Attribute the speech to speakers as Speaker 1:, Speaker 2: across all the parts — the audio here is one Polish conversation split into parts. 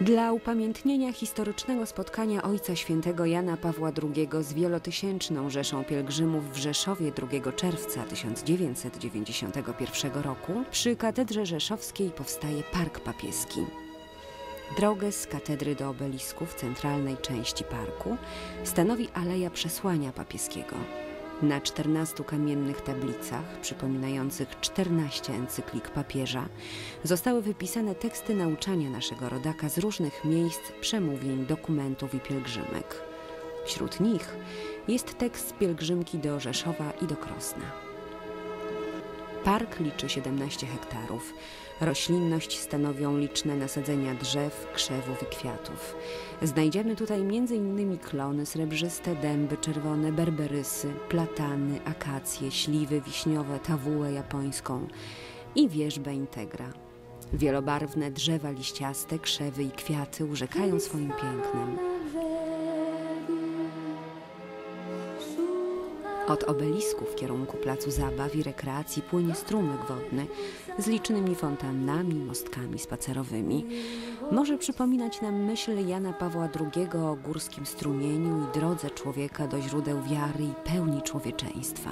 Speaker 1: Dla upamiętnienia historycznego spotkania Ojca Świętego Jana Pawła II z wielotysięczną Rzeszą Pielgrzymów w Rzeszowie 2 czerwca 1991 roku przy Katedrze Rzeszowskiej powstaje Park Papieski. Drogę z katedry do obelisku w centralnej części parku stanowi Aleja Przesłania Papieskiego. Na 14 kamiennych tablicach, przypominających 14 encyklik papieża, zostały wypisane teksty nauczania naszego rodaka z różnych miejsc, przemówień, dokumentów i pielgrzymek. Wśród nich jest tekst z pielgrzymki do Rzeszowa i do Krosna. Park liczy 17 hektarów. Roślinność stanowią liczne nasadzenia drzew, krzewów i kwiatów. Znajdziemy tutaj m.in. klony srebrzyste, dęby czerwone, berberysy, platany, akacje, śliwy wiśniowe, tawułę japońską i wierzbę integra. Wielobarwne drzewa liściaste, krzewy i kwiaty urzekają swoim pięknem. Od obelisku w kierunku placu zabaw i rekreacji płynie strumyk wodny z licznymi fontannami, mostkami spacerowymi. Może przypominać nam myśl Jana Pawła II o górskim strumieniu i drodze człowieka do źródeł wiary i pełni człowieczeństwa.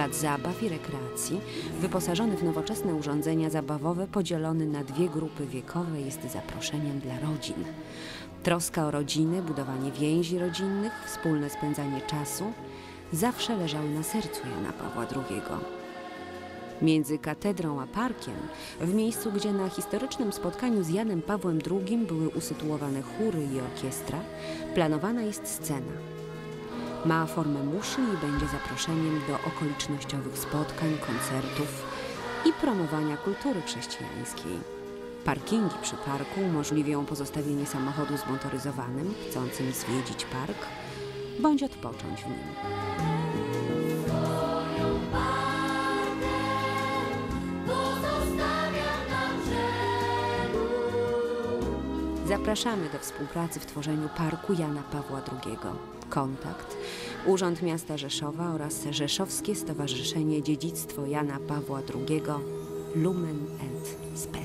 Speaker 1: Plac zabaw i rekreacji, wyposażony w nowoczesne urządzenia zabawowe, podzielony na dwie grupy wiekowe, jest zaproszeniem dla rodzin. Troska o rodziny, budowanie więzi rodzinnych, wspólne spędzanie czasu zawsze leżały na sercu Jana Pawła II. Między katedrą a parkiem, w miejscu, gdzie na historycznym spotkaniu z Janem Pawłem II były usytuowane chóry i orkiestra, planowana jest scena. Ma formę muszli i będzie zaproszeniem do okolicznościowych spotkań, koncertów i promowania kultury chrześcijańskiej. Parkingi przy parku umożliwią pozostawienie samochodu zmotoryzowanym chcącym zwiedzić park bądź odpocząć w nim. Zapraszamy do współpracy w tworzeniu Parku Jana Pawła II. Kontakt Urząd Miasta Rzeszowa oraz Rzeszowskie Stowarzyszenie Dziedzictwo Jana Pawła II Lumen and Spes.